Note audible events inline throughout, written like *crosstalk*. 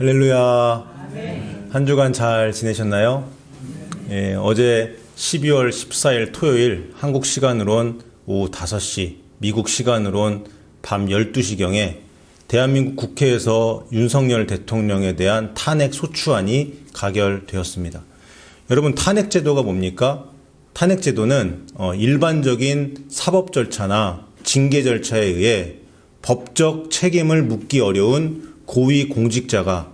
할렐루야. 한 주간 잘 지내셨나요? 예, 어제 12월 14일 토요일 한국 시간으론 오후 5시, 미국 시간으론 밤 12시경에 대한민국 국회에서 윤석열 대통령에 대한 탄핵 소추안이 가결되었습니다. 여러분 탄핵 제도가 뭡니까? 탄핵 제도는 어, 일반적인 사법 절차나 징계 절차에 의해 법적 책임을 묻기 어려운 고위 공직자가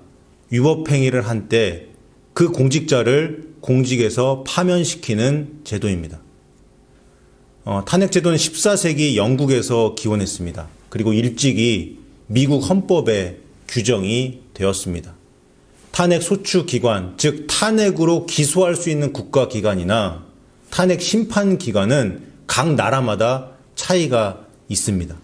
위법 행위를 한 때 그 공직자를 공직에서 파면시키는 제도입니다. 어, 탄핵 제도는 14세기 영국에서 기원했습니다. 그리고 일찍이 미국 헌법에 규정이 되었습니다. 탄핵 소추 기관, 즉 탄핵으로 기소할 수 있는 국가 기관이나 탄핵 심판 기관은 각 나라마다 차이가 있습니다.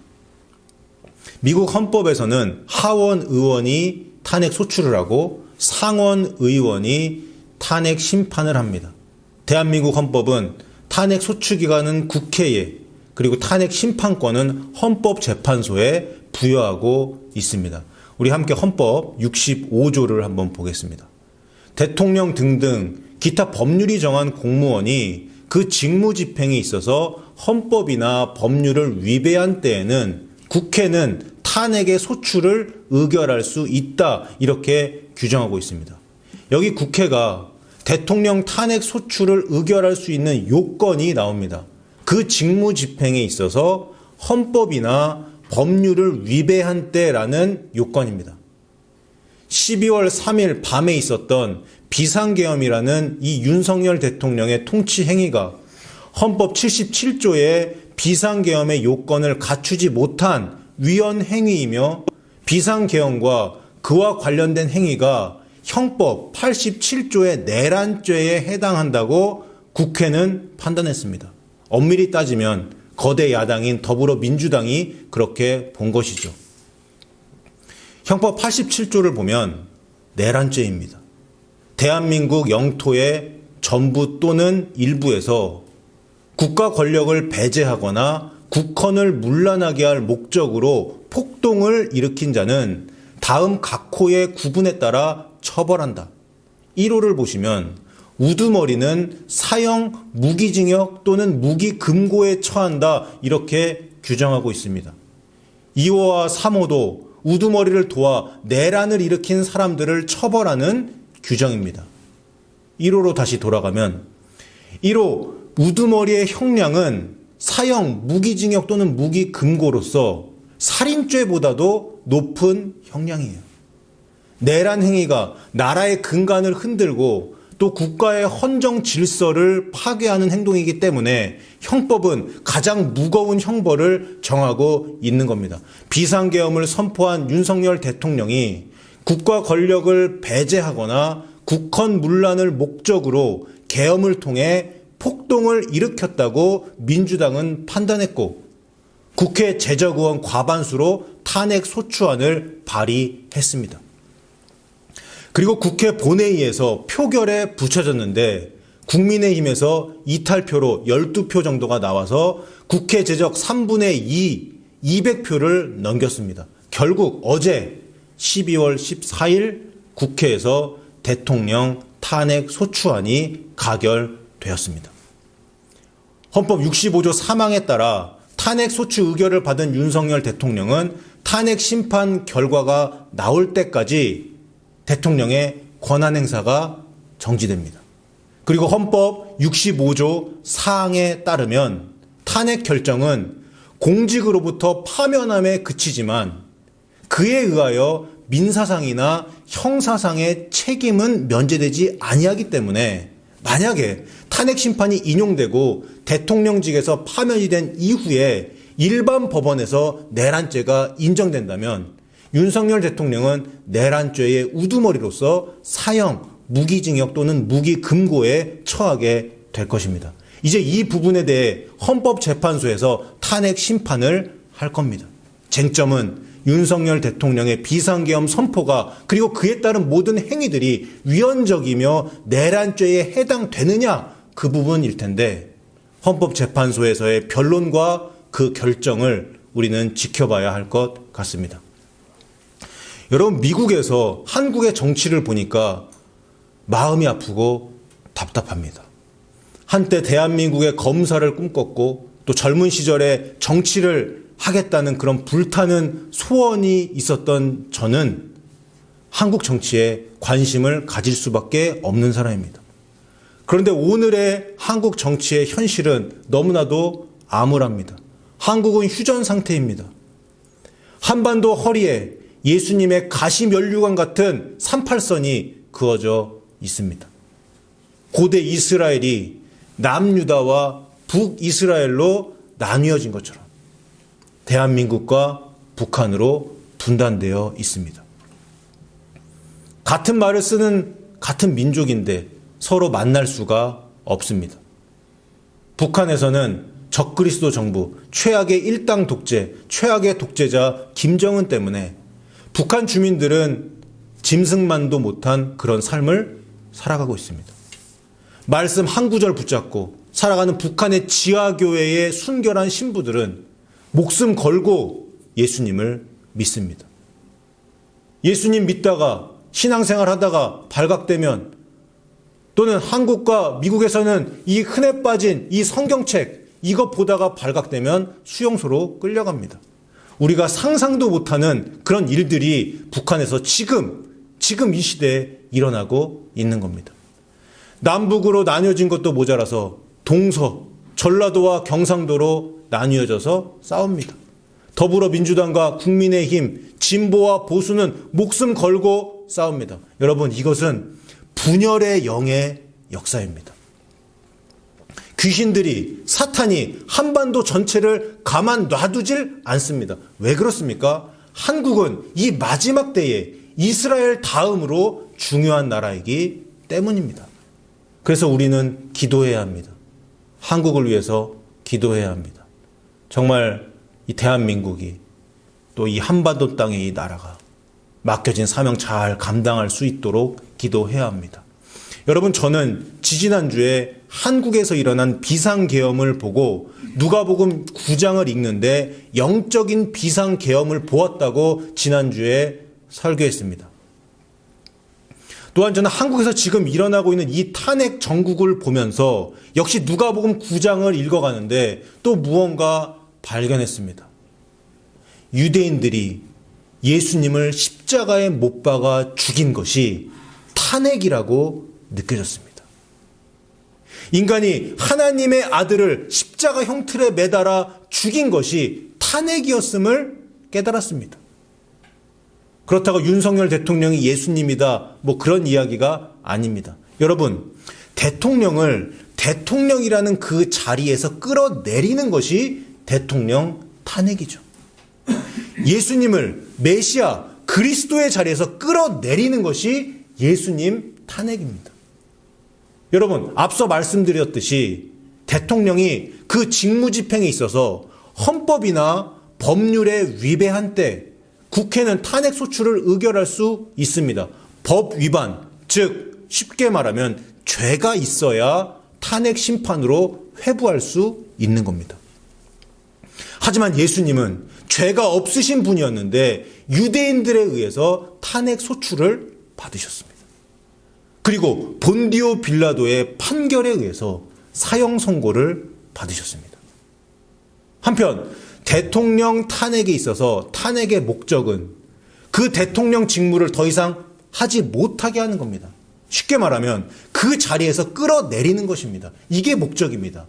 미국 헌법에서는 하원 의원이 탄핵 소추를 하고 상원 의원이 탄핵 심판을 합니다. 대한민국 헌법은 탄핵 소추 기관은 국회에 그리고 탄핵 심판권은 헌법재판소에 부여하고 있습니다. 우리 함께 헌법 65조를 한번 보겠습니다. 대통령 등등 기타 법률이 정한 공무원이 그 직무 집행에 있어서 헌법이나 법률을 위배한 때에는 국회는 탄핵의 소추를 의결할 수 있다. 이렇게 규정하고 있습니다. 여기 국회가 대통령 탄핵 소추를 의결할 수 있는 요건이 나옵니다. 그 직무 집행에 있어서 헌법이나 법률을 위배한 때라는 요건입니다. 12월 3일 밤에 있었던 비상계엄이라는 이 윤석열 대통령의 통치 행위가 헌법 77조의 비상계엄의 요건을 갖추지 못한 위헌 행위이며 비상 계엄과 그와 관련된 행위가 형법 87조의 내란죄에 해당한다고 국회는 판단했습니다. 엄밀히 따지면 거대 야당인 더불어민주당이 그렇게 본 것이죠. 형법 87조를 보면 내란죄입니다. 대한민국 영토의 전부 또는 일부에서 국가 권력을 배제하거나 국헌을 문란하게 할 목적으로 폭동을 일으킨 자는 다음 각호의 구분에 따라 처벌한다. 1호를 보시면 우두머리는 사형 무기징역 또는 무기금고에 처한다. 이렇게 규정하고 있습니다. 2호와 3호도 우두머리를 도와 내란을 일으킨 사람들을 처벌하는 규정입니다. 1호로 다시 돌아가면 1호 우두머리의 형량은 사형, 무기징역 또는 무기금고로서 살인죄보다도 높은 형량이에요. 내란 행위가 나라의 근간을 흔들고 또 국가의 헌정 질서를 파괴하는 행동이기 때문에 형법은 가장 무거운 형벌을 정하고 있는 겁니다. 비상계엄을 선포한 윤석열 대통령이 국가 권력을 배제하거나 국헌 문란을 목적으로 계엄을 통해 폭동을 일으켰다고 민주당은 판단했고 국회 제적의원 과반수로 탄핵 소추안을 발의했습니다. 그리고 국회 본회의에서 표결에 붙여졌는데 국민의힘에서 이탈표로 12표 정도가 나와서 국회 제적 3분의 2, 200표를 넘겼습니다. 결국 어제 12월 14일 국회에서 대통령 탄핵 소추안이 가결 되었습니다. 헌법 65조 3항에 따라 탄핵 소추 의결을 받은 윤석열 대통령은 탄핵 심판 결과가 나올 때까지 대통령의 권한 행사가 정지됩니다. 그리고 헌법 65조 4항에 따르면 탄핵 결정은 공직으로부터 파면함에 그치지만 그에 의하여 민사상이나 형사상의 책임은 면제되지 아니하기 때문에 만약에 탄핵 심판이 인용되고 대통령직에서 파면이 된 이후에 일반 법원에서 내란죄가 인정된다면 윤석열 대통령은 내란죄의 우두머리로서 사형, 무기징역 또는 무기금고에 처하게 될 것입니다. 이제 이 부분에 대해 헌법재판소에서 탄핵 심판을 할 겁니다. 쟁점은 윤석열 대통령의 비상계엄 선포가 그리고 그에 따른 모든 행위들이 위헌적이며 내란죄에 해당되느냐 그 부분일 텐데 헌법재판소에서의 변론과 그 결정을 우리는 지켜봐야 할 것 같습니다. 여러분, 미국에서 한국의 정치를 보니까 마음이 아프고 답답합니다. 한때 대한민국의 검사를 꿈꿨고 또 젊은 시절에 정치를 하겠다는 그런 불타는 소원이 있었던 저는 한국 정치에 관심을 가질 수밖에 없는 사람입니다. 그런데 오늘의 한국 정치의 현실은 너무나도 암울합니다. 한국은 휴전 상태입니다. 한반도 허리에 예수님의 가시면류관 같은 38선이 그어져 있습니다. 고대 이스라엘이 남유다와 북이스라엘로 나뉘어진 것처럼 대한민국과 북한으로 분단되어 있습니다. 같은 말을 쓰는 같은 민족인데 서로 만날 수가 없습니다. 북한에서는 적그리스도 정부, 최악의 일당 독재, 최악의 독재자 김정은 때문에 북한 주민들은 짐승만도 못한 그런 삶을 살아가고 있습니다. 말씀 한 구절 붙잡고 살아가는 북한의 지하교회의 순결한 신부들은 목숨 걸고 예수님을 믿습니다. 예수님 믿다가 신앙생활 하다가 발각되면 또는 한국과 미국에서는 이 흔해 빠진 이 성경책 이거 보다가 발각되면 수용소로 끌려갑니다. 우리가 상상도 못하는 그런 일들이 북한에서 지금 지금 이 시대에 일어나고 있는 겁니다. 남북으로 나뉘어진 것도 모자라서 동서, 전라도와 경상도로 나뉘어져서 싸웁니다. 더불어민주당과 국민의힘, 진보와 보수는 목숨 걸고 싸웁니다. 여러분, 이것은 분열의 영의 역사입니다. 귀신들이, 사탄이 한반도 전체를 가만 놔두질 않습니다. 왜 그렇습니까? 한국은 이 마지막 때에 이스라엘 다음으로 중요한 나라이기 때문입니다. 그래서 우리는 기도해야 합니다. 한국을 위해서 기도해야 합니다. 정말 이 대한민국이 또 이 한반도 땅의 이 나라가 맡겨진 사명 잘 감당할 수 있도록 기도해야 합니다. 여러분, 저는 지지난주에 한국에서 일어난 비상계엄을 보고 누가복음 9장을 읽는데 영적인 비상계엄을 보았다고 지난주에 설교했습니다. 또한 저는 한국에서 지금 일어나고 있는 이 탄핵 정국을 보면서 역시 누가복음 9장을 읽어가는데 또 무언가 발견했습니다. 유대인들이 예수님을 십자가에 못 박아 죽인 것이 탄핵이라고 느껴졌습니다. 인간이 하나님의 아들을 십자가 형틀에 매달아 죽인 것이 탄핵이었음을 깨달았습니다. 그렇다고 윤석열 대통령이 예수님이다. 뭐 그런 이야기가 아닙니다. 여러분, 대통령을 대통령이라는 그 자리에서 끌어내리는 것이 대통령 탄핵이죠. 예수님을 메시아 그리스도의 자리에서 끌어내리는 것이 예수님 탄핵입니다. 여러분, 앞서 말씀드렸듯이 대통령이 그 직무 집행에 있어서 헌법이나 법률에 위배한 때 국회는 탄핵 소추를 의결할 수 있습니다. 법 위반, 즉 쉽게 말하면 죄가 있어야 탄핵 심판으로 회부할 수 있는 겁니다. 하지만 예수님은 죄가 없으신 분이었는데 유대인들에 의해서 탄핵 소추를 받으셨습니다. 그리고 본디오 빌라도의 판결에 의해서 사형 선고를 받으셨습니다. 한편 대통령 탄핵에 있어서 탄핵의 목적은 그 대통령 직무를 더 이상 하지 못하게 하는 겁니다. 쉽게 말하면 그 자리에서 끌어내리는 것입니다. 이게 목적입니다.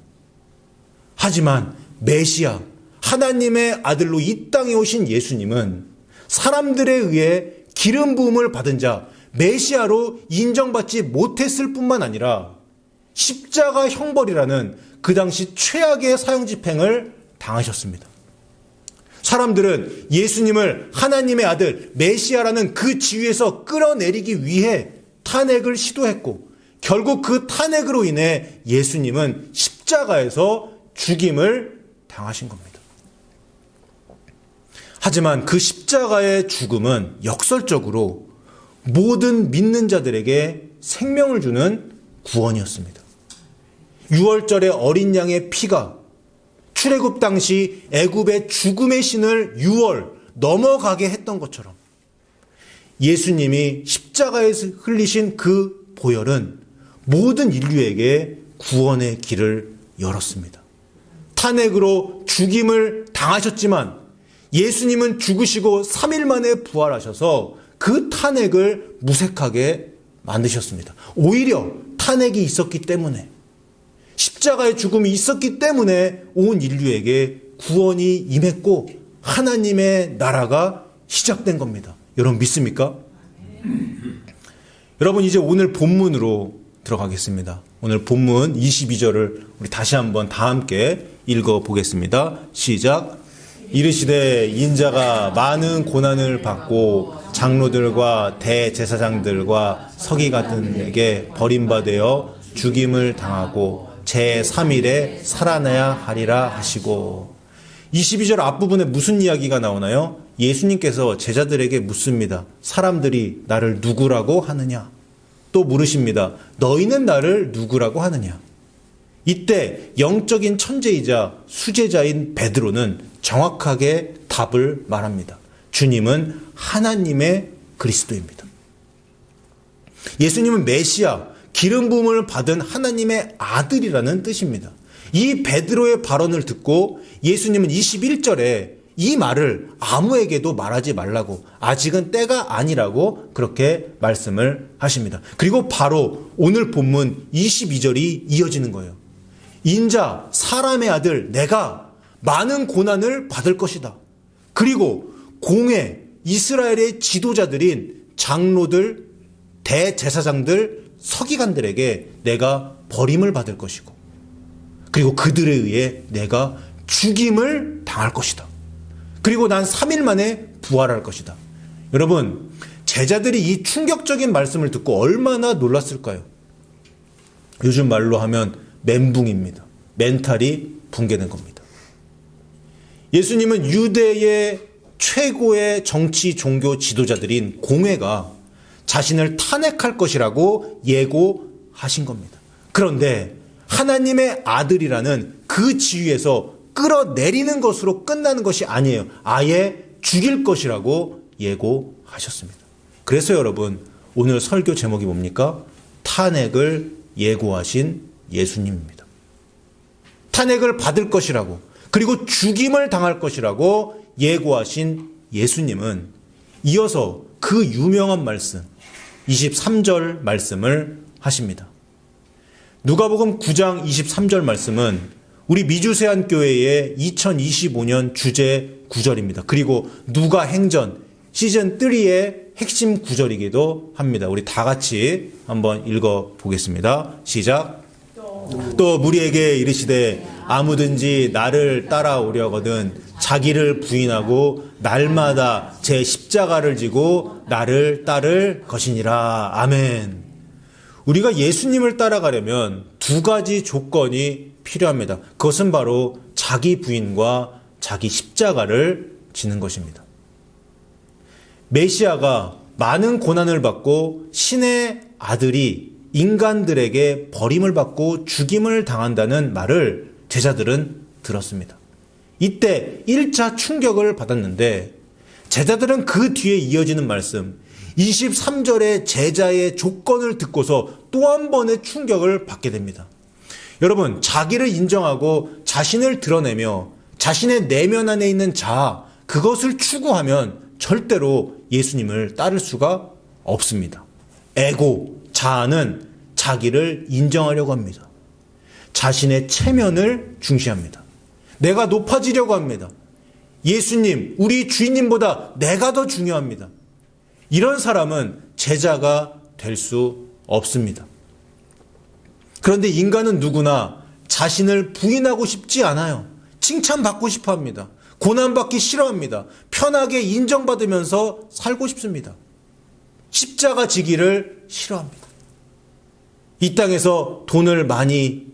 하지만 메시아, 하나님의 아들로 이 땅에 오신 예수님은 사람들에 의해 기름 부음을 받은 자, 메시아로 인정받지 못했을 뿐만 아니라 십자가 형벌이라는 그 당시 최악의 사형 집행을 당하셨습니다. 사람들은 예수님을 하나님의 아들 메시아라는 그 지위에서 끌어내리기 위해 탄핵을 시도했고 결국 그 탄핵으로 인해 예수님은 십자가에서 죽임을 당하신 겁니다. 하지만 그 십자가의 죽음은 역설적으로 모든 믿는 자들에게 생명을 주는 구원이었습니다. 6월절의 어린 양의 피가 출애굽 당시 애굽의 죽음의 신을 6월 넘어가게 했던 것처럼 예수님이 십자가에서 흘리신 그 보혈은 모든 인류에게 구원의 길을 열었습니다. 탄핵으로 죽임을 당하셨지만 예수님은 죽으시고 3일 만에 부활하셔서 그 탄핵을 무색하게 만드셨습니다. 오히려 탄핵이 있었기 때문에 십자가의 죽음이 있었기 때문에 온 인류에게 구원이 임했고 하나님의 나라가 시작된 겁니다. 여러분 믿습니까? *clears throat* 여러분 이제 오늘 본문으로 들어가겠습니다. 오늘 본문 22절을 우리 다시 한번 다 함께 읽어 보겠습니다. 시작. 이르시되 인자가 많은 고난을 받고 장로들과 대제사장들과 서기관들에게 버림받아 죽임을 당하고 제3일에 살아나야 하리라 하시고 22절 앞부분에 무슨 이야기가 나오나요? 예수님께서 제자들에게 묻습니다. 사람들이 나를 누구라고 하느냐? 또 물으십니다. 너희는 나를 누구라고 하느냐? 이때 영적인 천재이자 수제자인 베드로는 정확하게 답을 말합니다. 주님은 하나님의 그리스도입니다. 예수님은 메시아, 기름 부음을 받은 하나님의 아들이라는 뜻입니다. 이 베드로의 발언을 듣고 예수님은 21절에 이 말을 아무에게도 말하지 말라고 아직은 때가 아니라고 그렇게 말씀을 하십니다. 그리고 바로 오늘 본문 22절이 이어지는 거예요. 인자 사람의 아들 내가 많은 고난을 받을 것이다. 그리고 공회 이스라엘의 지도자들인 장로들, 대제사장들, 서기관들에게 내가 버림을 받을 것이고 그리고 그들에 의해 내가 죽임을 당할 것이다. 그리고 난 3일 만에 부활할 것이다. 여러분, 제자들이 이 충격적인 말씀을 듣고 얼마나 놀랐을까요? 요즘 말로 하면 멘붕입니다. 멘탈이 붕괴된 겁니다. 예수님은 유대의 최고의 정치 종교 지도자들인 공회가 자신을 탄핵할 것이라고 예고하신 겁니다. 그런데 하나님의 아들이라는 그 지위에서 끌어내리는 것으로 끝나는 것이 아니에요. 아예 죽일 것이라고 예고하셨습니다. 그래서 여러분, 오늘 설교 제목이 뭡니까? 탄핵을 예고하신 예수님입니다. 탄핵을 받을 것이라고, 그리고 죽임을 당할 것이라고 예고하신 예수님은 이어서 그 유명한 말씀, 23절 말씀을 하십니다. 누가복음 9장 23절 말씀은 우리 미주세안 교회의 2025년 주제 구절입니다. 그리고 누가 행전 시즌 3의 핵심 구절이기도 합니다. 우리 다 같이 한번 읽어 보겠습니다. 시작. 또 무리에게 이르시되 아무든지 나를 따라오려거든 자기를 부인하고 날마다 제 십자가를 지고 나를 따를 것이니라. 아멘. 우리가 예수님을 따라가려면 두 가지 조건이 필요합니다. 그것은 바로 자기 부인과 자기 십자가를 지는 것입니다. 메시아가 많은 고난을 받고 신의 아들이 인간들에게 버림을 받고 죽임을 당한다는 말을 제자들은 들었습니다. 이때 1차 충격을 받았는데 제자들은 그 뒤에 이어지는 말씀 23절의 제자의 조건을 듣고서 또 한 번의 충격을 받게 됩니다. 여러분, 자기를 인정하고 자신을 드러내며 자신의 내면 안에 있는 자아, 그것을 추구하면 절대로 예수님을 따를 수가 없습니다. 에고, 자아는 자기를 인정하려고 합니다. 자신의 체면을 중시합니다. 내가 높아지려고 합니다. 예수님, 우리 주인님보다 내가 더 중요합니다. 이런 사람은 제자가 될 수 없습니다. 그런데 인간은 누구나 자신을 부인하고 싶지 않아요. 칭찬받고 싶어 합니다. 고난받기 싫어합니다. 편하게 인정받으면서 살고 싶습니다. 십자가 지기를 싫어합니다. 이 땅에서 돈을 많이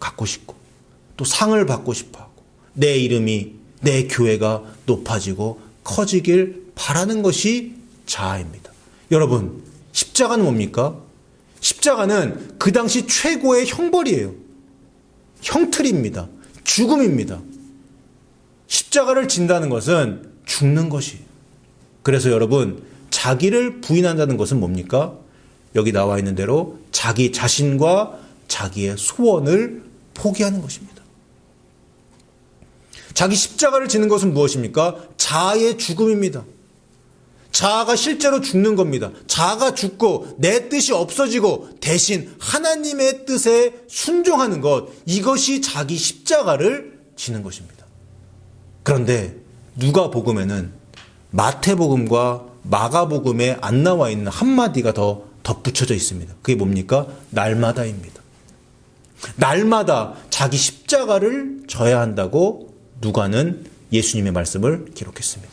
갖고 싶고 또 상을 받고 싶어 하고 내 이름이 내 교회가 높아지고 커지길 바라는 것이 자아입니다. 여러분, 십자가는 뭡니까? 십자가는 그 당시 최고의 형벌이에요. 형틀입니다. 죽음입니다. 십자가를 진다는 것은 죽는 것이에요. 그래서 여러분, 자기를 부인한다는 것은 뭡니까? 여기 나와 있는 대로 자기 자신과 자기의 소원을 포기하는 것입니다. 자기 십자가를 지는 것은 무엇입니까? 자아의 죽음입니다. 자아가 실제로 죽는 겁니다. 자아가 죽고 내 뜻이 없어지고 대신 하나님의 뜻에 순종하는 것, 이것이 자기 십자가를 지는 것입니다. 그런데 누가 복음에는 마태복음과 마가복음에 안 나와 있는 한마디가 더 덧붙여져 있습니다. 그게 뭡니까? 날마다입니다. 날마다 자기 십자가를 져야 한다고 누가는 예수님의 말씀을 기록했습니다.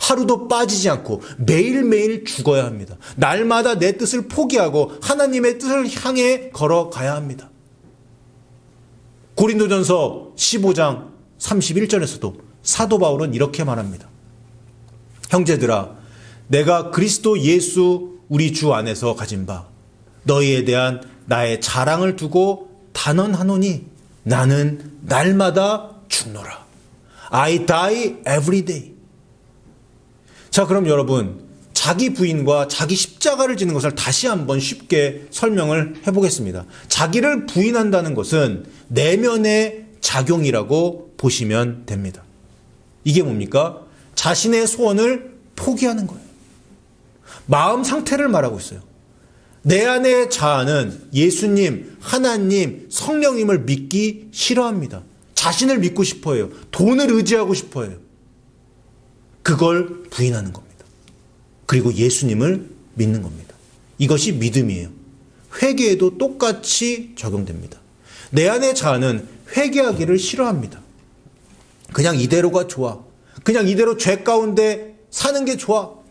하루도 빠지지 않고 매일매일 죽어야 합니다. 날마다 내 뜻을 포기하고 하나님의 뜻을 향해 걸어가야 합니다. 고린도전서 15장 31절에서도 사도 바울은 이렇게 말합니다. 형제들아, 내가 그리스도 예수 우리 주 안에서 가진 바 너희에 대한 나의 자랑을 두고 단언하노니 나는 날마다 죽노라. I die every day. 자, 그럼 여러분, 자기 부인과 자기 십자가를 지는 것을 다시 한번 쉽게 설명을 해보겠습니다. 자기를 부인한다는 것은 내면의 작용이라고 보시면 됩니다. 이게 뭡니까? 자신의 소원을 포기하는 거예요. 마음 상태를 말하고 있어요. 내 안의 자아는 예수님, 하나님, 성령님을 믿기 싫어합니다. 자신을 믿고 싶어요. 돈을 의지하고 싶어요. 그걸 부인하는 겁니다. 그리고 예수님을 믿는 겁니다. 이것이 믿음이에요. 회개에도 똑같이 적용됩니다. 내 안의 자아는 회개하기를 싫어합니다. 그냥 이대로가 좋아. 그냥 이대로 죄 가운데 사는 게 좋아.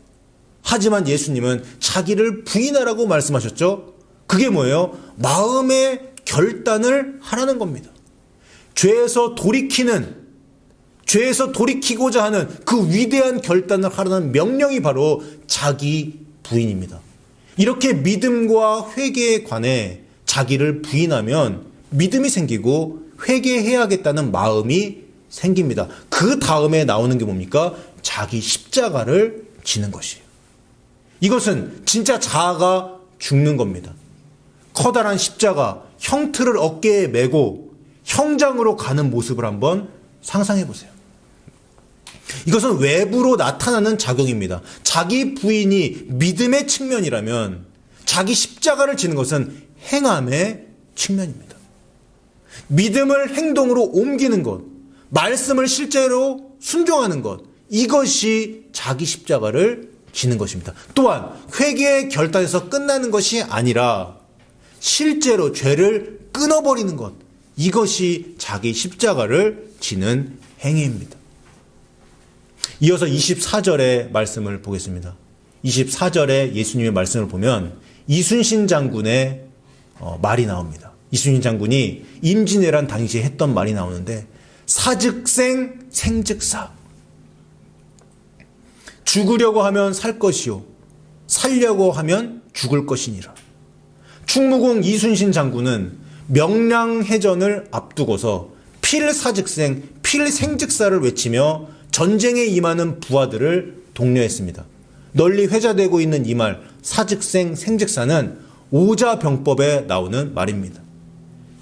하지만 예수님은 자기를 부인하라고 말씀하셨죠? 그게 뭐예요? 마음의 결단을 하라는 겁니다. 죄에서 돌이키는, 죄에서 돌이키고자 하는 그 위대한 결단을 하라는 명령이 바로 자기 부인입니다. 이렇게 믿음과 회개에 관해 자기를 부인하면 믿음이 생기고 회개해야겠다는 마음이 생깁니다. 그 다음에 나오는 게 뭡니까? 자기 십자가를 지는 것이에요. 이것은 진짜 자아가 죽는 겁니다. 커다란 십자가, 형틀을 어깨에 메고 형장으로 가는 모습을 한번 상상해 보세요. 이것은 외부로 나타나는 작용입니다. 자기 부인이 믿음의 측면이라면 자기 십자가를 지는 것은 행함의 측면입니다. 믿음을 행동으로 옮기는 것, 말씀을 실제로 순종하는 것, 이것이 자기 십자가를 지는 것입니다. 또한 회개의 결단에서 끝나는 것이 아니라 실제로 죄를 끊어버리는 것, 이것이 자기 십자가를 지는 행위입니다. 이어서 24절의 말씀을 보겠습니다. 24절에 예수님의 말씀을 보면 이순신 장군의 어, 말이 나옵니다. 이순신 장군이 임진왜란 당시에 했던 말이 나오는데 사즉생 생즉사 죽으려고 하면 살 것이요 살려고 하면 죽을 것이니라. 충무공 이순신 장군은 명량해전을 앞두고서 필사즉생 필생즉사를 외치며 전쟁에 임하는 부하들을 독려했습니다. 널리 회자되고 있는 이 말 사즉생 생즉사는 오자병법에 나오는 말입니다.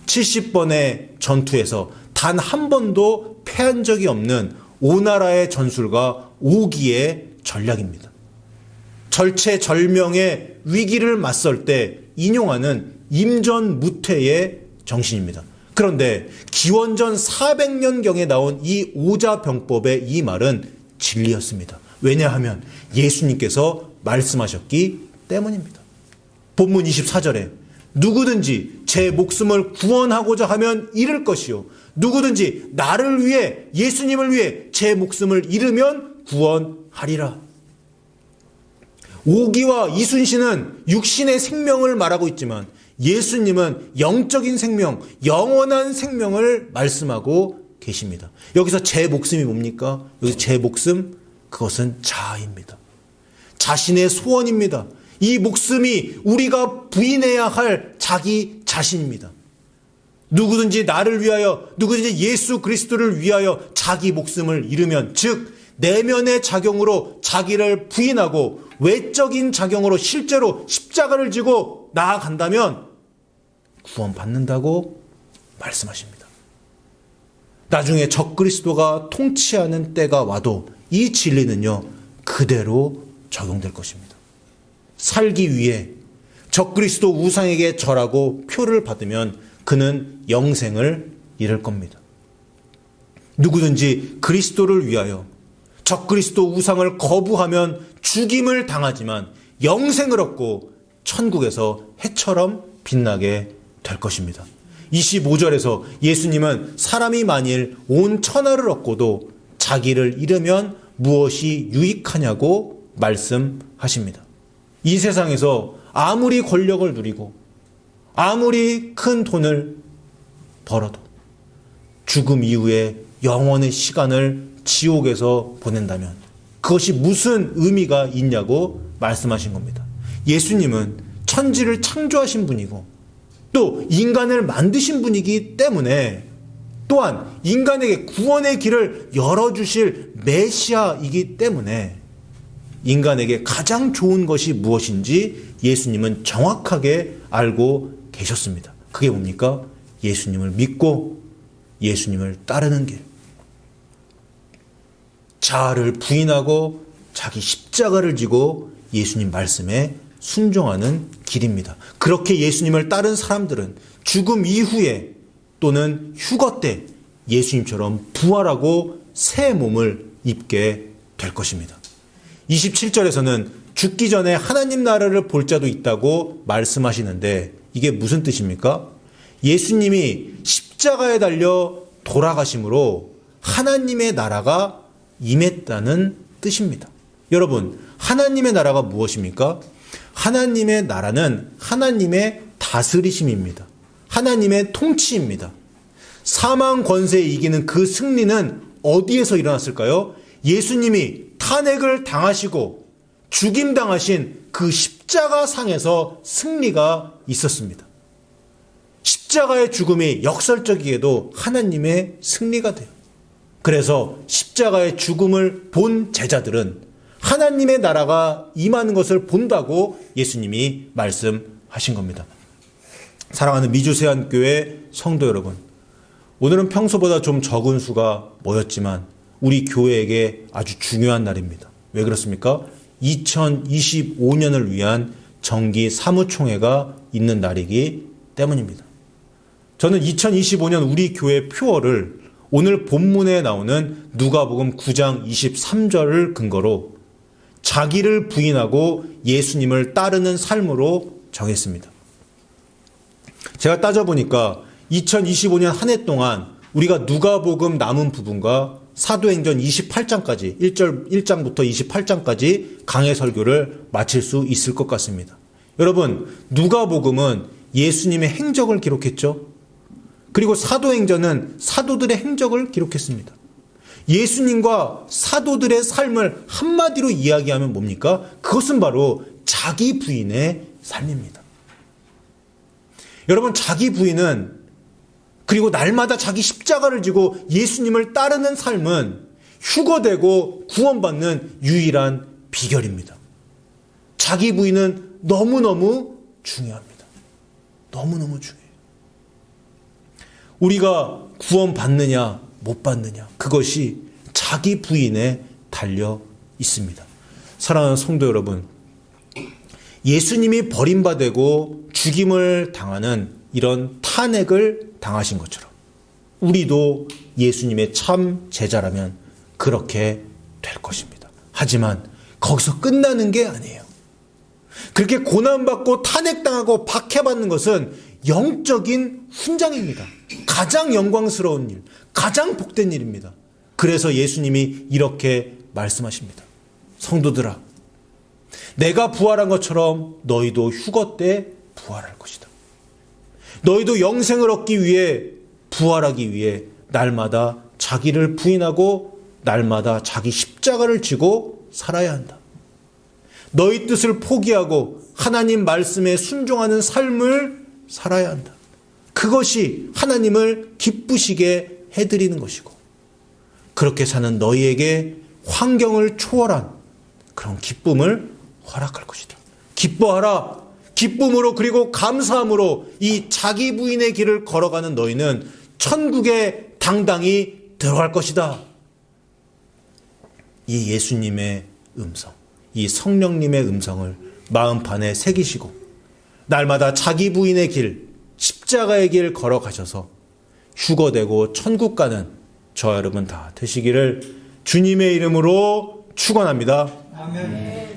70번의 전투에서 단 한 번도 패한 적이 없는 오나라의 전술과 오기의 전략입니다. 절체절명의 위기를 맞설 때 인용하는 임전무퇴의 정신입니다. 그런데 기원전 400년경에 나온 이 오자병법의 이 말은 진리였습니다. 왜냐하면 예수님께서 말씀하셨기 때문입니다. 본문 24절에 누구든지 제 목숨을 구원하고자 하면 잃을 것이요. 누구든지 나를 위해 예수님을 위해 제 목숨을 잃으면 구원하리라. 오기와 이순신은 육신의 생명을 말하고 있지만 예수님은 영적인 생명, 영원한 생명을 말씀하고 계십니다. 여기서 제 목숨이 뭡니까? 여기서 제 목숨, 그것은 자아입니다. 자신의 소원입니다. 이 목숨이 우리가 부인해야 할 자기 자신입니다. 누구든지 나를 위하여, 누구든지 예수 그리스도를 위하여 자기 목숨을 잃으면, 즉, 내면의 작용으로 자기를 부인하고 외적인 작용으로 실제로 십자가를 지고 나아간다면 구원받는다고 말씀하십니다. 나중에 적그리스도가 통치하는 때가 와도 이 진리는요, 그대로 적용될 것입니다. 살기 위해 적그리스도 우상에게 절하고 표를 받으면 그는 영생을 잃을 겁니다. 누구든지 그리스도를 위하여 적그리스도 우상을 거부하면 죽임을 당하지만 영생을 얻고 천국에서 해처럼 빛나게 될 것입니다. 25절에서 예수님은 사람이 만일 온 천하를 얻고도 자기를 잃으면 무엇이 유익하냐고 말씀하십니다. 이 세상에서 아무리 권력을 누리고 아무리 큰 돈을 벌어도 죽음 이후에 영원의 시간을 지옥에서 보낸다면 그것이 무슨 의미가 있냐고 말씀하신 겁니다. 예수님은 천지를 창조하신 분이고 또 인간을 만드신 분이기 때문에 또한 인간에게 구원의 길을 열어주실 메시아이기 때문에 인간에게 가장 좋은 것이 무엇인지 예수님은 정확하게 알고 계셨습니다. 그게 뭡니까? 예수님을 믿고 예수님을 따르는 길. 자아를 부인하고 자기 십자가를 지고 예수님 말씀에 순종하는 길입니다. 그렇게 예수님을 따른 사람들은 죽음 이후에 또는 휴거 때 예수님처럼 부활하고 새 몸을 입게 될 것입니다. 27절에서는 죽기 전에 하나님 나라를 볼 자도 있다고 말씀하시는데 이게 무슨 뜻입니까? 예수님이 십자가에 달려 돌아가심으로 하나님의 나라가 임했다는 뜻입니다. 여러분, 하나님의 나라가 무엇입니까? 하나님의 나라는 하나님의 다스리심입니다. 하나님의 통치입니다. 사망 권세에 이기는 그 승리는 어디에서 일어났을까요? 예수님이 탄핵을 당하시고 죽임 당하신 그 십자가 상에서 승리가 있었습니다. 십자가의 죽음이 역설적이게도 하나님의 승리가 돼요. 그래서 십자가의 죽음을 본 제자들은 하나님의 나라가 임하는 것을 본다고 예수님이 말씀하신 겁니다. 사랑하는 미주세안교회 성도 여러분, 오늘은 평소보다 좀 적은 수가 모였지만 우리 교회에게 아주 중요한 날입니다. 왜 그렇습니까? 2025년을 위한 정기 사무총회가 있는 날이기 때문입니다. 저는 2025년 우리 교회 표어를 오늘 본문에 나오는 누가복음 9장 23절을 근거로 자기를 부인하고 예수님을 따르는 삶으로 정했습니다. 제가 따져보니까 2025년 한 해 동안 우리가 누가복음 남은 부분과 사도행전 28장까지 1절 1장부터 28장까지 강해 설교를 마칠 수 있을 것 같습니다. 여러분, 누가복음은 예수님의 행적을 기록했죠. 그리고 사도행전은 사도들의 행적을 기록했습니다. 예수님과 사도들의 삶을 한마디로 이야기하면 뭡니까? 그것은 바로 자기 부인의 삶입니다. 여러분, 자기 부인은 그리고 날마다 자기 십자가를 지고 예수님을 따르는 삶은 휴거되고 구원받는 유일한 비결입니다. 자기 부인은 너무너무 중요합니다. 너무너무 중요해요. 우리가 구원받느냐, 못 받느냐, 그것이 자기 부인에 달려 있습니다. 사랑하는 성도 여러분, 예수님이 버림받고 죽임을 당하는 이런 탄핵을 당하신 것처럼 우리도 예수님의 참 제자라면 그렇게 될 것입니다. 하지만 거기서 끝나는 게 아니에요. 그렇게 고난받고 탄핵당하고 박해받는 것은 영적인 훈장입니다. 가장 영광스러운 일, 가장 복된 일입니다. 그래서 예수님이 이렇게 말씀하십니다. 성도들아, 내가 부활한 것처럼 너희도 휴거 때 부활할 것이다. 너희도 영생을 얻기 위해 부활하기 위해 날마다 자기를 부인하고 날마다 자기 십자가를 지고 살아야 한다. 너희 뜻을 포기하고 하나님 말씀에 순종하는 삶을 살아야 한다. 그것이 하나님을 기쁘시게 해드리는 것이고, 그렇게 사는 너희에게 환경을 초월한 그런 기쁨을 허락할 것이다. 기뻐하라. 기쁨으로 그리고 감사함으로 이 자기 부인의 길을 걸어가는 너희는 천국에 당당히 들어갈 것이다. 이 예수님의 음성, 이 성령님의 음성을 마음판에 새기시고 날마다 자기 부인의 길, 십자가의 길 걸어가셔서 휴거되고 천국 가는 저 여러분 다 되시기를 주님의 이름으로 축원합니다. 아멘.